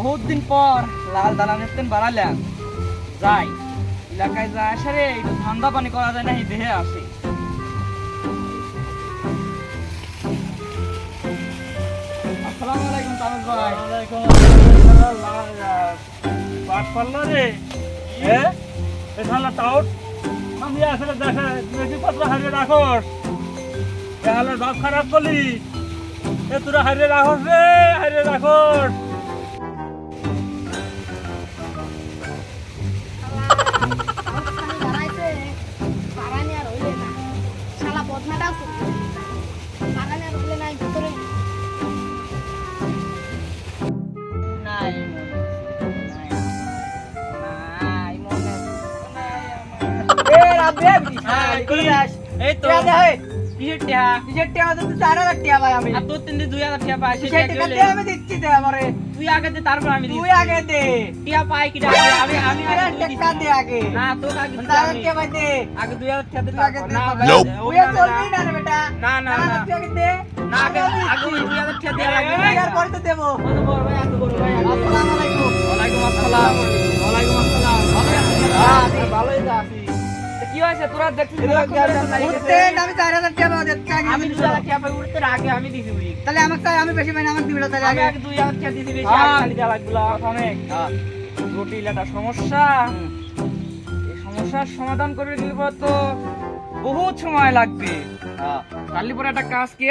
বহুত দিন পর লাল দালানের তেন বাড়ালাম যাই, এলাকায় যায় আসে রে, একটু ধান্দা পানি করা যায় না দেহে আসে। আসসালামু আলাইকুম ভাই। পাট পারল রে। এ টাউট। আমি আসলে দেখা বেশি পত্র হারিয়ে রাখোস তাহলে বাপ খারাপ করলি। এ তোরা হারিয়ে রাখোস রে, হারিয়ে রাখোস নাই নাই। মনে নাই করে যাস। এই তো। টিয়া টিয়া। তো চার হাজার টিয়া ভাই আমি। আর তোর তিন দুই হাজার টিয়া পাই আমি দিচ্ছি দে আমারে। তুই আগে দে তারপর আমি তুই আগে দে। টিয়া পাই কি আমি আমি আরে আগে। টাকা দে আগে। না তোর আগে তার কে ভাই দে? আগে দুই হাজার টিয়া দে আগে না ভাই, ও তুই চলবি না রে বেটা। না, না, না, না। তুই আগে দে। না আগে আগে। দুই হাজার টিয়া দেওয়া লাগবে আর পরে তো দেবো। কত বড় ভাই এত বড় ভাই। আসসালামু আলাইকুম। ওয়ালাইকুম আসসালাম। ওয়ালাইকুম আসসালাম। ভালো আছিস হ্যাঁ, ভালোই তো আছি। কি হয়েছে? তোরা দেখছিস আমি চার হাজার টাকা পাবো, দিচ্ছি আগে আমি উঠতে আগে আমি দিছি বুঝি তাহলে আমাকে আমি বেশি পাই না আমাকে দিবি তাহলে আগে। দুই টিয়া দিছি বেশি। আগে খালি দেওয়া অনেক। জটিল একটা সমস্যা। এই সমস্যার সমাধান করে দিলে পর তো বহুত সময় লাগবে। কালি পরে একটা কাজ কি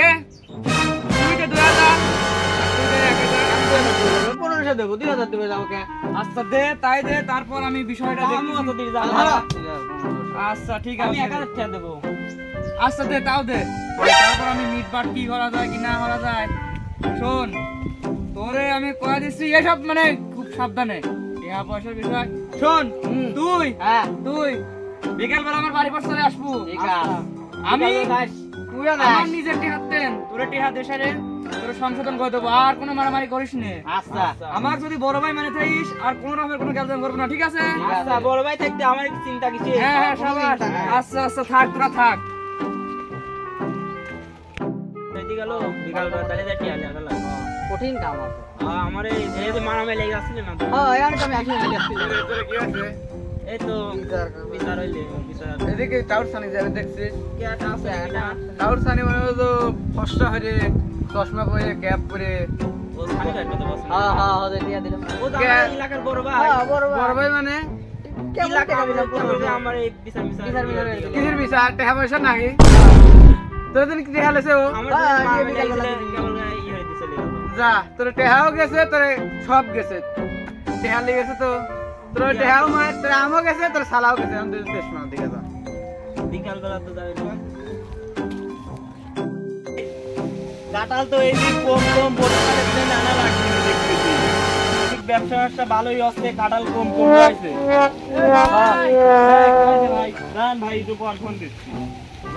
তুই দে দুই হাজার। দেবো। পনেরোশো দেবো দুই হাজার দেবে আমাকে। আচ্ছা দে তাই দে তারপর আমি বিষয়টা আচ্ছা ঠিক আছে। আমি এক হাজার দেবো। আচ্ছা দে তাও দে। তারপর আমি মিট বাট কি করা যায় কি না করা যায়? শোন তোরে আমি কয়া দিচ্ছি এসব মানে খুব সাবধানে। টাকা পয়সার বিষয়। শোন তুই হ্যাঁ। তুই বিকেল বেলা আমার বাড়ি চলে আসব। আছে। আমি তুইও আমার নিজের টিহাত দেন। তোরে টিহা দেশে রে। তোর সংশোধন করে দেবো। আর কোনো মারামারি করিস নে। আচ্ছা। আমার যদি বড় ভাই মানে থাকিস আর কোনো রকমের কোনো গ্যালজাম করব না ঠিক আছে? আচ্ছা বড় ভাই থাকতে আমার চিন্তা কিছু হ্যাঁ হ্যাঁ সবাই আচ্ছা আচ্ছা থাক তোরা থাক। গেল বিকাল তাহলে যাই টিয়া লাগা লাগা। কঠিন কাম আছে। আমার এই যে মারামে লেগে আসছিল না হ্যাঁ এখানে তো আমি একসাথে চলে আসছি কি আছে? এই তো বিচার হইলে বিচার। এদিকে টাউট সানি যাবে দেখছিস কি আছে সানি। মানে তো ফসটা হয়ে চশমা পরে ক্যাপ পরে। ও সানি কাটবে তো বস হ্যাঁ হ্যাঁ ওদের দিয়ে দিলাম। ও তো এলাকার বড় ভাই। হ্যাঁ বড় ভাই। মানে? বড় ভাই? হয়ে। কিসের বিচার? পয়সা নাকি? তোর দিন কি টাকা লেছে ও হ্যাঁ, যে হয়ে তোর টেহাও গেছে তোর সব গেছে টেহা লেগেছে তো তোর টেহাও মার তোর আমও গেছে তোর সালাও গেছে আমি তোর দেশ মার দিকে যা বিকাল বেলা তো যাবে না কাঁঠাল তো এই দিক কম কম দিনে নানা লাগছে দেখতেছি ব্যবসা ব্যবসা ভালোই হচ্ছে কাঁঠাল কম কম হয়েছে ভাই দান ভাই একটু পর ফোন দিচ্ছি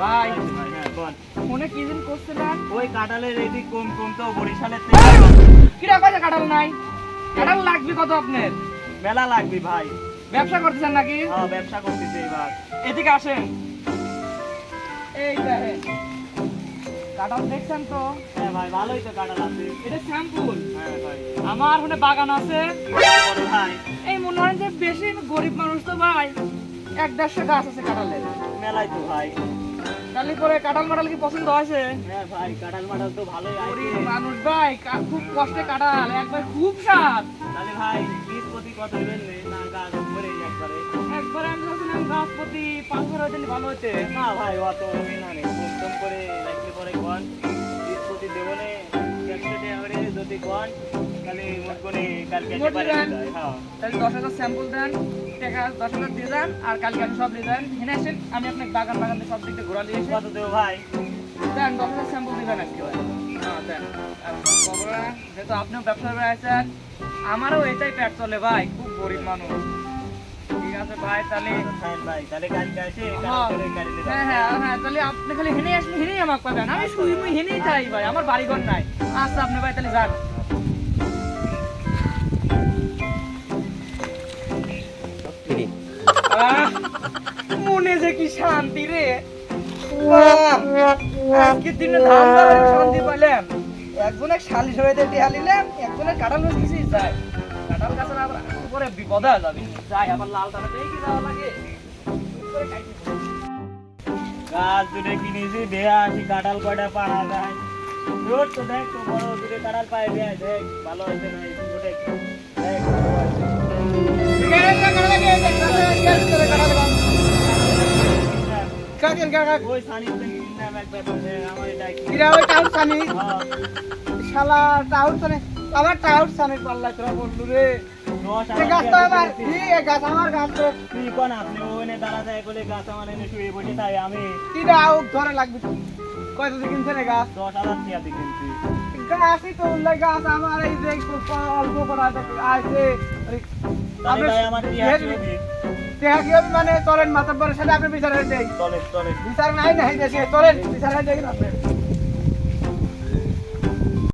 ভাই। হ্যাঁ বল ফোনে কি দিন করছিলেন ওই কাঁঠালের এই কম কম তো বরিশালের থেকে। কিরা কয়টা কাটাল নাই? কাটাল লাগবে কত আপনার? মেলা লাগবে ভাই। ব্যবসা করতেছেন নাকি? হ্যাঁ ব্যবসা করতেছে এবার। এদিকে আসেন। এই দেখেন। কাটাল দেখছেন তো? হ্যাঁ ভাই ভালোই তো কাঁঠাল আছে। এটা হ্যাঁ ভাই। আমার ওখানে বাগান আছে। ভাই। এই মনে হয় যে বেশি গরিব মানুষ তো ভাই এক দেড়শো গাছ আছে কাঁঠালের। মেলাই তো ভাই। তাহলে পরে কাঁঠাল মাটাল কি পছন্দ হয়েছে? হ্যাঁ ভাই কাঁঠাল মাঠাল তো ভালোই আছে। মানুষ ভাই খুব কষ্টে কাঁঠাল একবার খুব স্বাদ। তাহলে ভাই বীজ প্রতি কত দেবেন না গাছ করে একবারে। একবার আমি ভাবছিলাম গাছ প্রতি পাঁচ হাজার হইতে ভালো হইতে। না ভাই অত না রে কম করে রাখলে পরে কন বীজ প্রতি দেবো নে একশো টাকা যদি কন তাহলে মোট করে কালকে হ্যাঁ। তাহলে দশ হাজার স্যাম্পল দেন। টাকা দশ হাজার দিয়ে দেন আর কালকে আমি সব নিয়ে দেন এখানে আসেন আমি আপনাকে বাগান বাগান সব দিক দিয়ে ঘোরা দিয়ে এসে কত দেবো ভাই। দেন দশ হাজার স্যাম্পল দিবেন আজকে। ভাই হ্যাঁ দেন। যেহেতু আপনিও ব্যবসা আছেন আমারও এটাই পেট চলে ভাই খুব গরিব মানুষ। ঠিক আছে ভাই তাহলে ভাই তাহলে কালকে আসে হ্যাঁ হ্যাঁ হ্যাঁ হ্যাঁ তাহলে আপনি খালি হেনে আসলে হেনেই আমাকে পাবেন। আমি শুই মুই হেনেই চাই ভাই আমার বাড়িঘর নাই। আচ্ছা আপনি ভাই তাহলে যান। কি শান্তি রে? আজকের দিনে ধান শান্তি পাইলাম একজনের শালিশ হয়ে টিয়া নিলাম একজনের কাঁঠাল বেচতেছি যায়। কাঁঠাল গাছের আবার উপরে বিপদ হয়ে যাবে। যাই আবার লাল টানা দিয়ে কি যাওয়া লাগে। গাছ দুটো কিনেছি দেয়া আসি কাঁঠাল যায়। রোড তো দেখ তো বড় দুটো কাঁঠাল পায়ে দেয় দেখ ভালো হয়েছে না দেখ। দেখ কাকের কাকা ওই সানি নাম এক ব্যাপার দেখ আমার কিরা ওই টাউট সানি? হ্যাঁ, শালা টাউট সানি? আবার টাউট সানি পাল্লা তোরা বললু রে। এই গাছ তো আমার দিয়েছি। কি এই গাছ আমার গাছ তো। তুই কোন আপনি ওখানে দাঁড়া যায় বলে গাছ আমার এনে শুয়ে বসে তাই আমি। ধরে লাগবে কয়টা দিয়ে গাছ? দশ হাজার টাকা দিয়ে কিনছি। গাছই তো গাছ আমার এই যে অল্প করা আছে আমার দেখা কি মানে চলেন পরে সাথে আপনি বিচার হয়ে যাই চলেন। চলে বিচার নাই নাই দেশে। চলেন বিচার হয়ে যাই আপনি